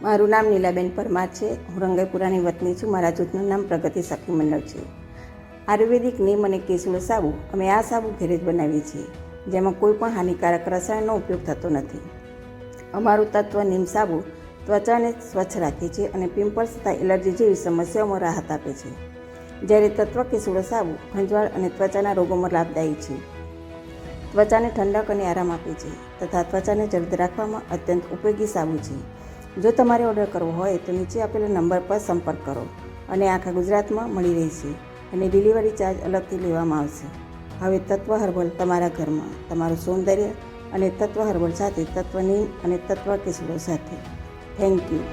મારું નામ નીલાબેન પરમાર છે. હું રંગાઈપુરાની વતની છું. મારા જૂથનું નામ પ્રગતિ સખી મંડળ છે. આયુર્વેદિક નીમ અને કેસુડો સાબુ અમે આ સાબુ ઘરે જ બનાવીએ છીએ, જેમાં કોઈ પણ હાનિકારક રસાયણનો ઉપયોગ થતો નથી. અમારું તત્વ નીમ સાબુ ત્વચાને સ્વચ્છ રાખે છે અને પિમ્પલ્સ તથા એલર્જી જેવી સમસ્યાઓમાં રાહત આપે છે. જ્યારે તત્વ કેસુડો સાબુ ખંજવાળ અને ત્વચાના રોગોમાં લાભદાયી છે. ત્વચાને ઠંડક અને આરામ આપે છે તથા ત્વચાને જલ્દ રાખવામાં અત્યંત ઉપયોગી સાબુ છે. જો તમારે ઓર્ડર કરવો હોય તો નીચે આપેલા નંબર પર સંપર્ક કરો અને આખા ગુજરાતમાં મળી રહેશે અને ડિલિવરી ચાર્જ અલગથી લેવામાં આવશે. હવે તત્વ હર્બલ તમારા ઘરમાં, તમારું સૌંદર્ય અને તત્વ હર્બલ સાથે તત્વ નીમ અને તત્વ કેસુડો સાથે. Thank you